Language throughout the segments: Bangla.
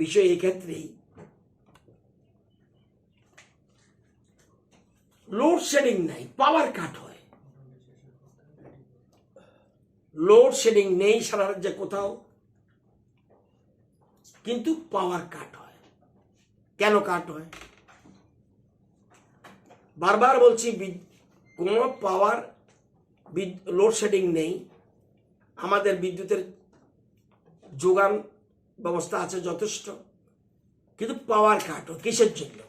বিষয় এক্ষেত্রেই লোডশেডিং নাই পাওয়ার কাট হয়। লোডশেডিং নেই সারা রাজ্যে কোথাও, কিন্তু পাওয়ার কাট হয়। কেন কাট হয়? বারবার বলছি কোনো পাওয়ার লোডশেডিং নেই। আমাদের বিদ্যুতের যোগান ব্যবস্থা আছে যথেষ্ট। কিন্তু পাওয়ার কাট হয় কিসের জন্য?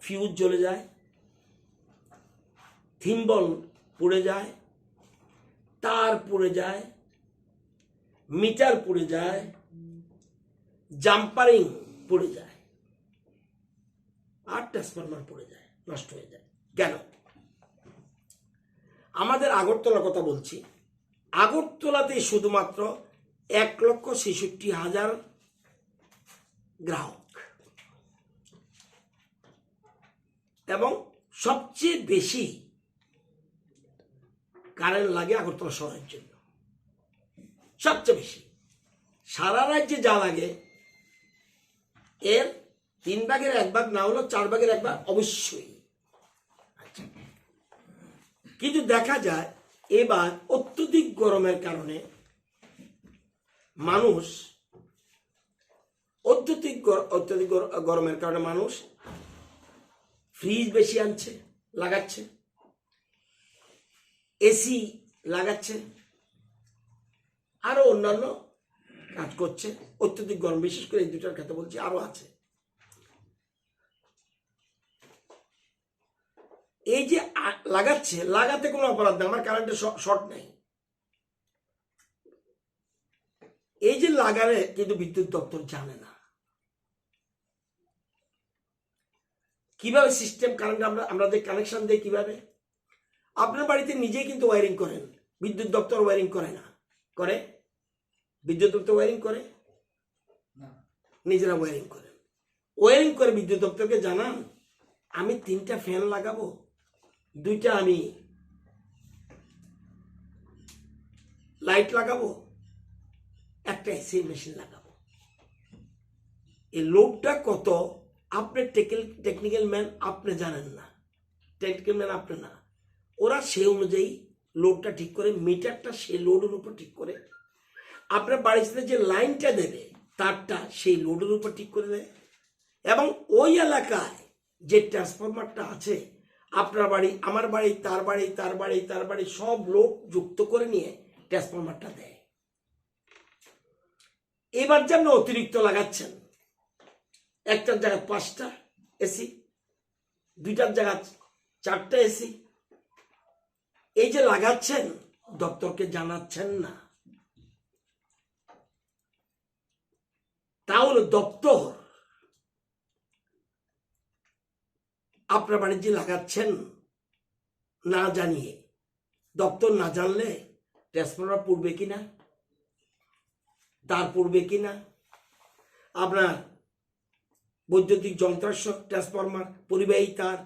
ফিউজ জ্বলে যায় থিম্বল পুড়ে যায়, তার পুড়ে যায় মিটার পুড়ে যায় জাম্পারিং পুড়ে যায়। আর ট্রান্সফরমার পড়ে যায়, নষ্ট হয়ে যায়। কেন? আমাদের আগরতলার কথা বলছি। আগরতলাতে শুধুমাত্র এক লক্ষ ছেষট্টি হাজার গ্রাহক। এবং সবচেয়ে বেশি কারেন্ট লাগে আগরতলা শহরের জন্য। সবচেয়ে বেশি। সারা রাজ্যে যা লাগে, এর তিন ভাগের এক ভাগ না হলেও চার ভাগের এক ভাগ অবশ্যই। আচ্ছা। কিন্তু দেখা যায়, এবার অত্যধিক গরমের কারণে মানুষ অত্যধিক অত্যধিক গরমের কারণে মানুষ ফ্রিজ বেশি আনছে, লাগাচ্ছে। এসি লাগাচ্ছে। আরও অন্যান্য কাজ করছে। অত্যধিক গরম, বিশেষ করে এই দুটার কথা বলছি, আরও আছে। এই যে লাগাচ্ছে, লাগাতে কোনো অপরাধ নেই। আমার কারেন্টে শর্ট নেই। এই যে লাগালে কিন্তু বিদ্যুৎ দপ্তর জানে না। কীভাবে সিস্টেম কারেন্ট আমরা আমাদের কানেকশন দেই কীভাবে? আপনার বাড়িতে নিজেই কিন্তু ওয়ারিং করেন। বিদ্যুৎ দপ্তর ওয়ারিং করে না। করে? বিদ্যুৎ দপ্তর ওয়ারিং করে? নিজেরা ওয়ারিং করেন। ওয়ারিং করে বিদ্যুৎ দপ্তরকে জানান আমি তিনটা ফ্যান লাগাবো। দুইটা আমি লাইট লাগাবো। একটা এসি মেশিন লাগাবো। এই লোডটা কত, আপনি টেকনিক্যাল ম্যান আপনি জানেন না। টেকনিক্যাল ম্যান আপনি না। ওরা সেই অনুযায়ী লোডটা ঠিক করে মিটারটা সেই লোডের উপর ঠিক করে, আপনার বাড়িতে যে লাইনটা দেবে, তারটা সেই লোডের উপর ঠিক করে দেয়। এবং ওই এলাকায় যে ট্রান্সফরমারটা আছে, আপনার বাড়ি, আমার বাড়ি, তার বাড়ি তার বাড়ি তার বাড়ি, সব লোক যুক্ত করে নিয়ে ট্রান্সফরমারটা দেয়। এবার যেন অতিরিক্ত লাগাচ্ছেন, একটার জায়গায় পাঁচটা এসি দুইটার জায়গা চারটা এসি এই যে লাগাচ্ছেন, দপ্তরকে জানাচ্ছেন না। তাহলে দপ্তর আপনার বাড়ির যে লাগাচ্ছেন না জানিয়ে, দপ্তর না জানলে ট্রান্সফরমার পূর্বে কিনা? তার পূর্বে কিনা? আপনার বৈদ্যুতিক যন্ত্রাংশ ট্রান্সফরমার পরিবাহী তার,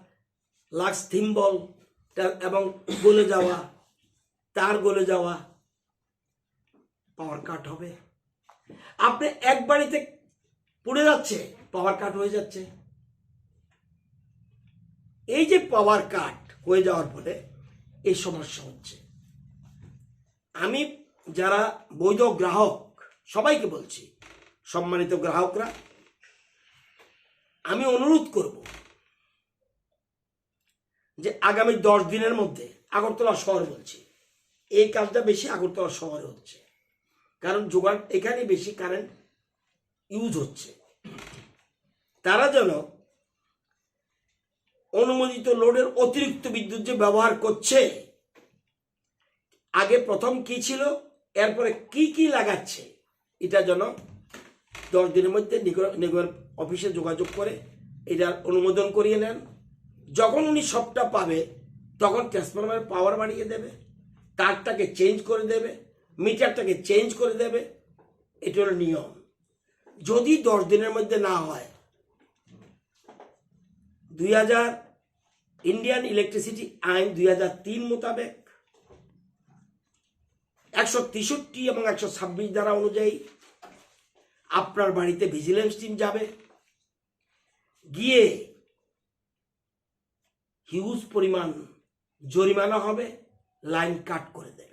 লাক্স থিম্বল এবং গলে যাওয়া, তার গলে যাওয়া পাওয়ার কাট হবে। আপনি এক বাড়িতে পুড়ে যাচ্ছে পাওয়ার কাট হয়ে যাচ্ছে। এই যে পাওয়ার কাট হয়ে যাওয়ার ফলে এই সমস্যা হচ্ছে। আমি যারা বৈধ গ্রাহক সবাইকে বলছি, সম্মানিত গ্রাহকরা, আমি অনুরোধ করব যে আগামী দশ দিনের মধ্যে আগরতলা শহর বলছি। এই কাজটা বেশি আগরতলা শহরে হচ্ছে। কারণ যোগান এখানে বেশি কারেন্ট ইউজ হচ্ছে। তারা যেন অনুমোদিত লোডের অতিরিক্ত বিদ্যুৎ যে ব্যবহার করছে, আগে প্রথম কি ছিল, এরপরে কি কি লাগাচ্ছে এটা যেন দশ দিনের মধ্যে নিগম- নিগমের অফিসে যোগাযোগ করে এটা অনুমোদন করিয়ে নেন। যখন উনি সবটা পাবে, তখন ট্রান্সফরমারের পাওয়ার বাড়িয়ে দেবে, তারটাকে চেঞ্জ করে দেবে মিটারটাকে চেঞ্জ করে দেবে। এটা হলো নিয়ম। যদি দশ দিনের মধ্যে না হয়, দুই হাজার ইন্ডিয়ান ইলেকট্রিসিটি আইন দুই হাজার তিন মোতাবেক একশো তেষট্টি এবং একশো ছাব্বিশ ধারা অনুযায়ী আপনার বাড়িতে ভিজিলেন্স টিম যাবে। গিয়ে হিউজ পরিমাণ জরিমানা হবে লাইন কাট করে দেবে।